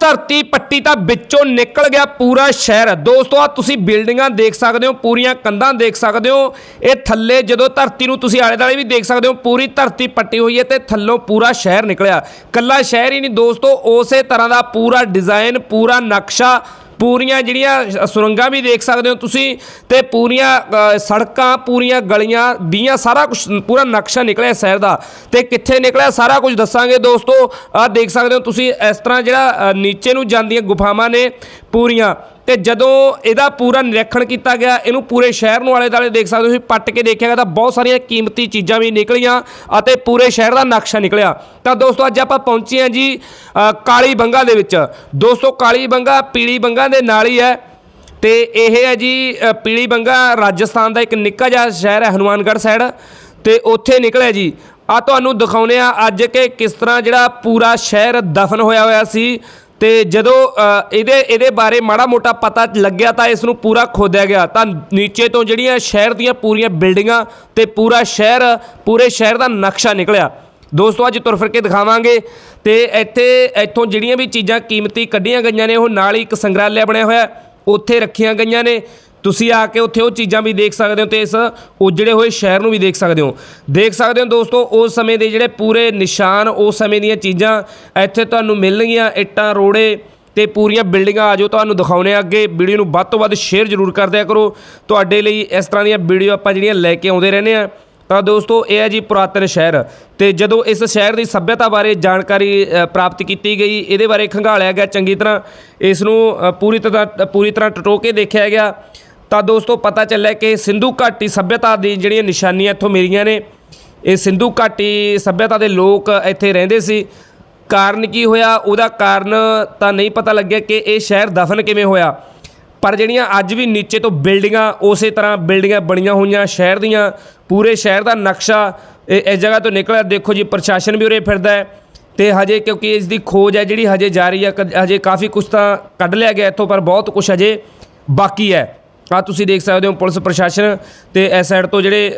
ਧਰਤੀ ਪੱਟੀ ਤਾਂ ਵਿੱਚੋਂ ਨਿਕਲ ਗਿਆ ਪੂਰਾ ਸ਼ਹਿਰ। ਦੋਸਤੋ ਆ ਤੁਸੀਂ ਬਿਲਡਿੰਗਾਂ ਦੇਖ ਸਕਦੇ ਹੋ, ਪੂਰੀਆਂ ਕੰਧਾਂ ਦੇਖ ਸਕਦੇ ਹੋ। ਇਹ ਥੱਲੇ ਜਦੋਂ ਧਰਤੀ ਨੂੰ ਤੁਸੀਂ ਆਲੇ ਦੁਆਲੇ ਵੀ ਦੇਖ ਸਕਦੇ ਹੋ, ਪੂਰੀ ਧਰਤੀ ਪੱਟੀ ਹੋਈ ਹੈ ਤੇ ਥੱਲੋਂ ਪੂਰਾ ਸ਼ਹਿਰ ਨਿਕਲਿਆ। ਕੱਲਾ ਸ਼ਹਿਰ ਹੀ ਨਹੀਂ ਦੋਸਤੋ, ਉਸੇ ਤਰ੍ਹਾਂ ਦਾ ਪੂਰਾ ਡਿਜ਼ਾਈਨ, ਪੂਰਾ ਨਕਸ਼ਾ ਪੂਰੀਆਂ ਜਿਹੜੀਆਂ ਸੁਰੰਗਾਂ ਵੀ ਦੇਖ ਸਕਦੇ ਹੋ ਤੁਸੀਂ ਤੇ ਪੂਰੀਆਂ ਸੜਕਾਂ, ਪੂਰੀਆਂ ਗਲੀਆਂ ਦੀਆਂ ਸਾਰਾ ਕੁਝ ਪੂਰਾ ਨਕਸ਼ਾ ਨਿਕਲਿਆ ਸ਼ਹਿਰ ਦਾ। ਤੇ ਕਿੱਥੇ ਨਿਕਲਿਆ ਸਾਰਾ ਕੁਝ ਦੱਸਾਂਗੇ ਦੋਸਤੋ। ਆ ਦੇਖ ਸਕਦੇ ਹੋ ਤੁਸੀਂ ਇਸ ਤਰ੍ਹਾਂ ਜਿਹੜਾ ਨੀਚੇ ਨੂੰ ਜਾਂਦੀਆਂ ਗੁਫਾਵਾਂ ਨੇ ਪੂਰੀਆਂ। ਤੇ ਜਦੋਂ ਇਹਦਾ ਪੂਰਾ ਨਿਰੀਖਣ ਕੀਤਾ ਗਿਆ, ਇਹਨੂੰ ਪੂਰੇ ਸ਼ਹਿਰ ਨੂੰ ਆਲੇ ਦੁਆਲੇ ਦੇਖ ਸਕਦੇ ਹੋ ਤੁਸੀਂ ਪੱਟ ਕੇ ਦੇਖਿਆ ਗਿਆ ਤਾਂ ਬਹੁਤ ਸਾਰੀਆਂ ਕੀਮਤੀ ਚੀਜ਼ਾਂ ਵੀ ਨਿਕਲੀਆਂ ਅਤੇ ਪੂਰੇ ਸ਼ਹਿਰ ਦਾ ਨਕਸ਼ਾ ਨਿਕਲਿਆ। ਤਾਂ ਦੋਸਤੋ, ਅੱਜ ਆਪਾਂ ਪਹੁੰਚੇ ਹਾਂ ਜੀ ਕਾਲੀ ਬੰਗਾ ਦੇ ਵਿੱਚ। ਦੋਸਤੋ, ਕਾਲੀ ਬੰਗਾ ਪੀਲੀ ਬੰਗਾ ਦੇ ਨਾਲ ਹੀ ਹੈ ਤੇ ਇਹ ਹੈ ਜੀ ਪੀਲੀ ਬੰਗਾ ਰਾਜਸਥਾਨ ਦਾ ਇੱਕ ਨਿੱਕਾ ਜਿਹਾ ਸ਼ਹਿਰ ਹੈ, ਹਨੂਮਾਨਗੜ੍ਹ ਸਾਈਡ। ਤੇ ਉੱਥੇ ਨਿਕਲਿਆ ਜੀ। ਆ ਤੁਹਾਨੂੰ ਦਿਖਾਉਨੇ ਆ ਅੱਜ ਕਿ ਕਿਸ ਤਰ੍ਹਾਂ ਜਿਹੜਾ ਪੂਰਾ ਸ਼ਹਿਰ ਦਫਨ ਹੋਇਆ ਹੋਇਆ ਸੀ। ਤੇ ਜਦੋਂ ਇਹਦੇ ਇਹਦੇ ਬਾਰੇ ਮਾੜਾ ਮੋਟਾ ਪਤਾ ਲੱਗਿਆ ਤਾਂ ਇਸ ਨੂੰ ਪੂਰਾ ਖੋਦਿਆ ਗਿਆ। ਤਾਂ ਨੀਚੇ ਤੋਂ ਜਿਹੜੀਆਂ ਸ਼ਹਿਰ ਦੀਆਂ ਪੂਰੀਆਂ ਬਿਲਡਿੰਗਾਂ ਤੇ ਪੂਰਾ ਸ਼ਹਿਰ, ਪੂਰੇ ਸ਼ਹਿਰ ਦਾ ਨਕਸ਼ਾ ਨਿਕਲਿਆ। ਦੋਸਤੋ, ਅੱਜ ਤੁਰ ਫਿਰ ਕੇ ਦਿਖਾਵਾਂਗੇ। ਤੇ ਇੱਥੇ, ਇੱਥੋਂ ਜਿਹੜੀਆਂ ਵੀ ਚੀਜ਼ਾਂ ਕੀਮਤੀ ਕੱਢੀਆਂ ਗਈਆਂ ਨੇ, ਉਹ ਨਾਲ ਹੀ ਇੱਕ ਸੰਗ੍ਰਹਾਲਿਆ ਬਣਿਆ ਹੋਇਆ। ਉੱਥੇ ਰੱਖੀਆਂ ਗਈਆਂ ਨੇ। ਤੁਸੀਂ ਆ ਕੇ ਉੱਥੇ ਉਹ ਚੀਜ਼ਾਂ ਵੀ ਦੇਖ ਸਕਦੇ ਹੋ ਤੇ ਇਸ ਉਜੜੇ ਹੋਏ ਸ਼ਹਿਰ ਨੂੰ ਵੀ ਦੇਖ ਸਕਦੇ ਹੋ। ਦੇਖ ਸਕਦੇ ਹੋ ਦੋਸਤੋ, ਉਸ ਸਮੇਂ ਦੇ ਜਿਹੜੇ ਪੂਰੇ ਨਿਸ਼ਾਨ, ਉਸ ਸਮੇਂ ਦੀਆਂ ਚੀਜ਼ਾਂ ਇੱਥੇ ਤੁਹਾਨੂੰ ਮਿਲਣਗੀਆਂ, ਇੱਟਾਂ, ਰੋੜੇ ਤੇ ਪੂਰੀਆਂ ਬਿਲਡਿੰਗਾਂ ਆਜੋ ਤੁਹਾਨੂੰ ਦਿਖਾਉਣੇ ਆ ਅੱਗੇ। ਵੀਡੀਓ ਨੂੰ ਵੱਧ ਤੋਂ ਵੱਧ ਸ਼ੇਅਰ ਜ਼ਰੂਰ ਕਰਦਿਆ ਕਰੋ। ਤੁਹਾਡੇ ਲਈ ਇਸ ਤਰ੍ਹਾਂ ਦੀਆਂ ਵੀਡੀਓ ਆਪਾਂ ਜਿਹੜੀਆਂ ਲੈ ਕੇ ਆਉਂਦੇ ਰਹਿੰਦੇ ਆ। ਤਾਂ ਦੋਸਤੋ, ਇਹ ਹੈ ਜੀ ਪੁਰਾਤਨ ਸ਼ਹਿਰ ਤੇ ਜਦੋਂ ਇਸ ਸ਼ਹਿਰ ਦੀ ਸੱਭਿਅਤਾ ਬਾਰੇ ਜਾਣਕਾਰੀ ਪ੍ਰਾਪਤ ਕੀਤੀ ਗਈ, ਇਹਦੇ ਬਾਰੇ ਖੰਗਾਲਿਆ ਗਿਆ ਚੰਗੀ ਤਰ੍ਹਾਂ। ਇਸ ਨੂੰ ਪੂਰੀ ਤਰ੍ਹਾਂ ਪੂਰੀ ਤਰ੍ਹਾਂ ਟਟੋ ਕੇ ਦੇਖਿਆ ਗਿਆ। ਤਾਂ ਦੋਸਤੋ ਪਤਾ ਚੱਲਿਆ ਕਿ ਸਿੰਧੂ ਘਾਟੀ ਸੱਭਿਅਤਾ ਦੀ ਜਿਹੜੀਆਂ ਨਿਸ਼ਾਨੀਆਂ ਇੱਥੋਂ ਮਿਲੀਆਂ ਨੇ, ਇਹ ਸਿੰਧੂ ਘਾਟੀ ਸੱਭਿਅਤਾ ਦੇ ਲੋਕ ਇੱਥੇ ਰਹਿੰਦੇ ਸੀ। ਕਾਰਨ ਕੀ ਹੋਇਆ? ਉਹਦਾ ਕਾਰਨ ਤਾਂ ਨਹੀਂ ਪਤਾ ਲੱਗਿਆ ਕਿ ਇਹ ਸ਼ਹਿਰ ਦਫਨ ਕਿਵੇਂ ਹੋਇਆ। ਪਰ ਜਿਹੜੀਆਂ ਅੱਜ ਵੀ ਨੀਚੇ ਤੋਂ ਬਿਲਡਿੰਗਾਂ, ਉਸੇ ਤਰ੍ਹਾਂ ਬਿਲਡਿੰਗਾਂ ਬਣੀਆਂ ਹੋਈਆਂ ਸ਼ਹਿਰ ਦੀਆਂ, ਪੂਰੇ ਸ਼ਹਿਰ ਦਾ ਨਕਸ਼ਾ ਇਹ ਇਸ ਜਗ੍ਹਾ ਤੋਂ ਨਿਕਲਿਆ। ਦੇਖੋ ਜੀ, ਪ੍ਰਸ਼ਾਸਨ ਵੀ ਉਰੇ ਫਿਰਦਾ ਹੈ ਤੇ ਹਜੇ ਕਿਉਂਕਿ ਇਸ ਦੀ ਖੋਜ ਹੈ ਜਿਹੜੀ ਹਜੇ ਜਾਰੀ ਹੈ ਕ- ਹਜੇ ਕਾਫੀ ਕੁਝ ਤਾਂ ਕੱਢ ਲਿਆ ਗਿਆ ਇੱਥੋਂ, ਪਰ ਬਹੁਤ ਕੁਝ ਹਜੇ ਬਾਕੀ ਹੈ। ਆ ਤੁਸੀਂ ਦੇਖ ਸਕਦੇ ਹੋ ਪੁਲਿਸ ਪ੍ਰਸ਼ਾਸਨ ਤੇ ਇਸ ਸਾਈਡ ਤੋਂ ਜਿਹੜੇ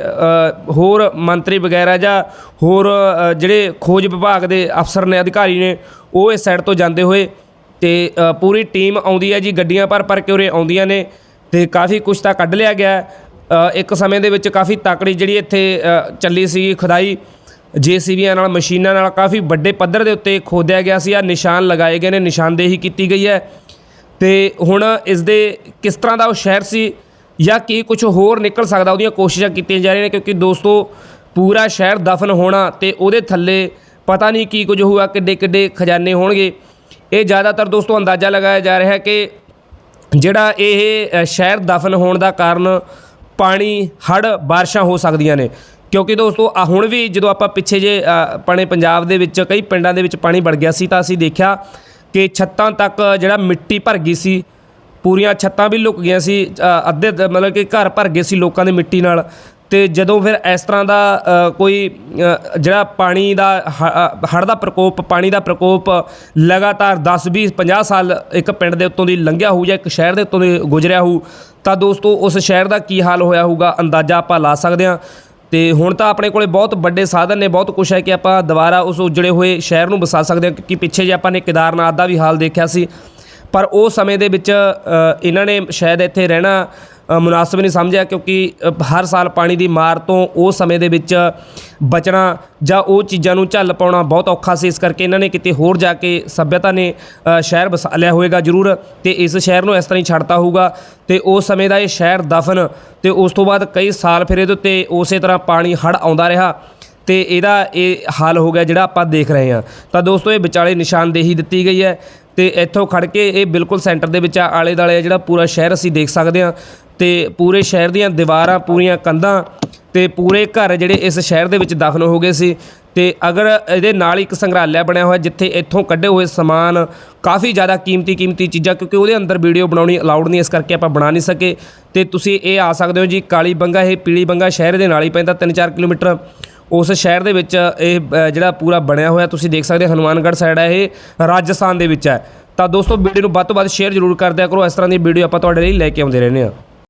ਹੋਰ ਮੰਤਰੀ ਵਗੈਰਾ ਜਾਂ ਹੋਰ ਜਿਹੜੇ ਖੋਜ ਵਿਭਾਗ ਦੇ ਅਫਸਰ ਨੇ, ਅਧਿਕਾਰੀ ਨੇ, ਉਹ ਇਸ ਸਾਈਡ ਤੋਂ ਜਾਂਦੇ ਹੋਏ ਤੇ ਪੂਰੀ ਟੀਮ ਆਉਂਦੀ ਹੈ ਜੀ, ਗੱਡੀਆਂ ਭਰ ਭਰ ਕੇ ਉਰੇ ਆਉਂਦੀਆਂ ਨੇ ਤੇ ਕਾਫੀ ਕੁਝ ਤਾਂ ਕੱਢ ਲਿਆ ਗਿਆ ਇੱਕ ਸਮੇਂ ਦੇ ਵਿੱਚ ਕਾਫੀ ਤਾਕੜੀ ਜਿਹੜੀ ਇੱਥੇ ਚੱਲੀ ਸੀ ਖੁਦਾਈ, ਜੀਸੀਬੀਆਂ ਨਾਲ, ਮਸ਼ੀਨਾਂ ਨਾਲ ਕਾਫੀ ਵੱਡੇ ਪੱਧਰ ਦੇ ਉੱਤੇ ਖੋਦਿਆ ਗਿਆ ਸੀ। ਆ ਨਿਸ਼ਾਨ ਲਗਾਏ ਗਏ ਨੇ, ਨਿਸ਼ਾਨਦੇਹੀ ਕੀਤੀ ਗਈ ਹੈ। ਤੇ ਹੁਣ ਇਸ ਦੇ ਕਿਸ ਤਰ੍ਹਾਂ ਦਾ ਉਹ ਸ਼ਹਿਰ ਸੀ ਜਾਂ ਕੀ ਕੁਝ ਹੋਰ ਨਿਕਲ ਸਕਦਾ, ਉਹਦੀਆਂ ਕੋਸ਼ਿਸ਼ਾਂ ਕੀਤੀਆਂ ਜਾ ਰਹੀਆਂ ਨੇ, ਕਿਉਂਕਿ ਦੋਸਤੋ ਪੂਰਾ ਸ਼ਹਿਰ ਦਫਨ ਹੋਣਾ ਤੇ ਉਹਦੇ ਥੱਲੇ ਪਤਾ ਨਹੀਂ ਕੀ ਕੁਝ ਹੋਊਗਾ ਕਿੱਡੇ ਕਿੱਡੇ ਖਜ਼ਾਨੇ ਹੋਣਗੇ। ਇਹ ਜ਼ਿਆਦਾਤਰ ਦੋਸਤੋ ਅੰਦਾਜ਼ਾ ਲਗਾਇਆ ਜਾ ਰਿਹਾ ਹੈ ਕਿ ਜਿਹੜਾ ਇਹ ਸ਼ਹਿਰ ਦਫਨ ਹੋਣ ਦਾ ਕਾਰਨ ਪਾਣੀ, ਹੜ੍ਹ, ਬਾਰਿਸ਼ਾਂ ਹੋ ਸਕਦੀਆਂ ਨੇ। ਕਿਉਂਕਿ ਦੋਸਤੋ ਆ ਹੁਣ ਵੀ ਜਦੋਂ ਆਪਾਂ ਪਿੱਛੇ ਜੇ ਆਪਣੇ ਪੰਜਾਬ ਦੇ ਵਿੱਚ ਕਈ ਪਿੰਡਾਂ ਦੇ ਵਿੱਚ ਪਾਣੀ ਵੜ ਗਿਆ ਸੀ ਤਾਂ ਅਸੀਂ ਦੇਖਿਆ ਕਿ ਛੱਤਾਂ ਤੱਕ ਜਿਹੜਾ ਮਿੱਟੀ ਭਰ ਗਈ ਸੀ, ਪੂਰੀਆਂ ਛੱਤਾਂ ਵੀ ਲੁਕ ਗਈਆਂ ਸੀ ਅੱਧੇ ਮਤਲਬ ਕਿ ਘਰ ਭਰ ਗਏ ਸੀ ਲੋਕਾਂ ਦੇ ਮਿੱਟੀ ਨਾਲ। ਤੇ ਜਦੋਂ ਫਿਰ ਇਸ ਤਰ੍ਹਾਂ ਦਾ ਕੋਈ ਜਿਹੜਾ ਪਾਣੀ ਦਾ ਹੜ੍ਹ ਦਾ ਪ੍ਰਕੋਪ, ਪਾਣੀ ਦਾ ਪ੍ਰਕੋਪ ਲਗਾਤਾਰ 10 20 50 ਸਾਲ ਇੱਕ ਪਿੰਡ ਦੇ ਉੱਤੋਂ ਦੀ ਲੰਘਿਆ ਹੋਊ ਜਾਂ ਇੱਕ ਸ਼ਹਿਰ ਦੇ ਉੱਤੋਂ ਦੀ ਗੁਜ਼ਰਿਆ ਹੋਊ, ਤਾਂ ਦੋਸਤੋ ਉਸ ਸ਼ਹਿਰ ਦਾ ਕੀ ਹਾਲ ਹੋਇਆ ਹੋਊਗਾ, ਅੰਦਾਜ਼ਾ ਆਪਾਂ ਲਾ ਸਕਦੇ ਹਾਂ। ਤੇ ਹੁਣ ਤਾਂ ਆਪਣੇ ਕੋਲੇ ਬਹੁਤ ਵੱਡੇ ਸਾਧਨ ਨੇ, ਬਹੁਤ ਕੁਝ ਹੈ ਕਿ ਆਪਾਂ ਦੁਬਾਰਾ ਉਸ ਉਜੜੇ ਹੋਏ ਸ਼ਹਿਰ ਨੂੰ ਵਸਾ ਸਕਦੇ ਹਾਂ, ਕਿਉਂਕਿ ਪਿੱਛੇ ਜੇ ਆਪਾਂ ਨੇ ਕੇਦਾਰਨਾਥ ਦਾ ਵੀ ਹਾਲ ਦੇਖਿਆ ਸੀ। ਪਰ ਉਹ ਸਮੇਂ ਦੇ ਵਿੱਚ ਇਹਨਾਂ ਨੇ ਸ਼ਾਇਦ ਇੱਥੇ ਰਹਿਣਾ ਮੁਨਾਸਬ ਨਹੀਂ ਸਮਝਿਆ ਕਿਉਂਕਿ ਹਰ ਸਾਲ ਪਾਣੀ ਦੀ ਮਾਰ ਤੋਂ ਉਹ ਸਮੇਂ ਦੇ ਵਿੱਚ ਬਚਣਾ ਜਾਂ ਉਹ ਚੀਜ਼ਾਂ ਨੂੰ ਝੱਲ ਪਾਉਣਾ ਬਹੁਤ ਔਖਾ ਸੀ। ਇਸ ਕਰਕੇ ਇਹਨਾਂ ਨੇ ਕਿਤੇ ਹੋਰ ਜਾ ਕੇ ਸੱਭਿਅਤਾ ਨੇ ਸ਼ਹਿਰ ਵਸਾ ਲਿਆ ਹੋਵੇਗਾ ਜ਼ਰੂਰ ਤੇ ਇਸ ਸ਼ਹਿਰ ਨੂੰ ਇਸ ਤਰ੍ਹਾਂ ਹੀ ਛੱਡਤਾ ਹੋਊਗਾ ਤੇ ਉਸ ਸਮੇਂ ਦਾ ਇਹ ਸ਼ਹਿਰ ਦਫਨ ਤੇ ਉਸ ਤੋਂ ਬਾਅਦ ਕਈ ਸਾਲ ਫਿਰ ਇਹਦੇ ਉੱਤੇ ਉਸੇ ਤਰ੍ਹਾਂ ਪਾਣੀ ਹੜ ਆਉਂਦਾ ਰਿਹਾ ਤੇ ਇਹਦਾ ਇਹ ਹਾਲ ਹੋ ਗਿਆ ਜਿਹੜਾ ਆਪਾਂ ਦੇਖ ਰਹੇ ਹਾਂ। ਤਾਂ ਦੋਸਤੋ, ਇਹ ਵਿਚਾਲੇ ਨਿਸ਼ਾਨਦੇਹੀ ਦਿੱਤੀ ਗਈ ਹੈ ਤੇ ਇੱਥੋਂ ਖੜ ਕੇ ਇਹ ਬਿਲਕੁਲ ਸੈਂਟਰ ਦੇ ਵਿੱਚ ਆਲੇ ਦਾਲੇ ਜਿਹੜਾ ਪੂਰਾ ਸ਼ਹਿਰ ਅਸੀਂ ਦੇਖ ਸਕਦੇ ਹਾਂ। ਤੇ ਪੂਰੇ ਸ਼ਹਿਰ ਦੀਆਂ ਦੀਵਾਰਾਂ, ਪੂਰੀਆਂ ਕੰਧਾਂ ਤੇ ਪੂਰੇ ਘਰ ਜਿਹੜੇ ਇਸ ਸ਼ਹਿਰ ਦੇ ਵਿੱਚ ਦਫਨ ਹੋ ਗਏ ਸੀ। ਤੇ ਅਗਰ ਇਹਦੇ ਨਾਲ ਇੱਕ ਸੰਗ੍ਰਹਾਲਿਆ ਬਣਿਆ ਹੋਇਆ ਜਿੱਥੇ ਇੱਥੋਂ ਕੱਢੇ ਹੋਏ ਸਮਾਨ ਕਾਫੀ ਜ਼ਿਆਦਾ ਕੀਮਤੀ ਕੀਮਤੀ ਚੀਜ਼ਾਂ ਕਿਉਂਕਿ ਉਹਦੇ ਅੰਦਰ ਵੀਡੀਓ ਬਣਾਉਣੀ ਅਲਾਉਡ ਨਹੀਂ, ਇਸ ਕਰਕੇ ਆਪਾਂ ਬਣਾ ਨਹੀਂ ਸਕੇ। ਤੇ ਤੁਸੀਂ ਇਹ ਆ ਸਕਦੇ ਹੋ ਜੀ, ਕਾਲੀ ਬੰਗਾ, ਇਹ ਪੀਲੀ ਬੰਗਾ ਸ਼ਹਿਰ ਦੇ ਨਾਲ ਹੀ ਪੈਂਦਾ 3-4 ਕਿਲੋਮੀਟਰ ਉਸ ਸ਼ਹਿਰ ਦੇ ਵਿੱਚ ਇਹ ਜਿਹੜਾ ਪੂਰਾ ਬਣਿਆ ਹੋਇਆ। ਤੁਸੀਂ ਦੇਖ ਸਕਦੇ ਹੋ ਹਨੂਮਾਨਗੜ੍ਹ ਸਾਈਡ ਹੈ ਇਹ, ਰਾਜਸਥਾਨ ਦੇ ਵਿੱਚ ਹੈ। ਤਾਂ ਦੋਸਤੋ, ਵੀਡੀਓ ਨੂੰ ਵੱਧ ਤੋਂ ਵੱਧ ਸ਼ੇਅਰ ਜ਼ਰੂਰ ਕਰਦਿਆ ਕਰੋ। ਇਸ ਤਰ੍ਹਾਂ ਦੀ ਵੀਡੀਓ ਆਪਾਂ ਤੁਹਾਡੇ ਲਈ ਲੈ ਕੇ ਆਉਂਦੇ ਰਹਿੰਦੇ ਹਾਂ।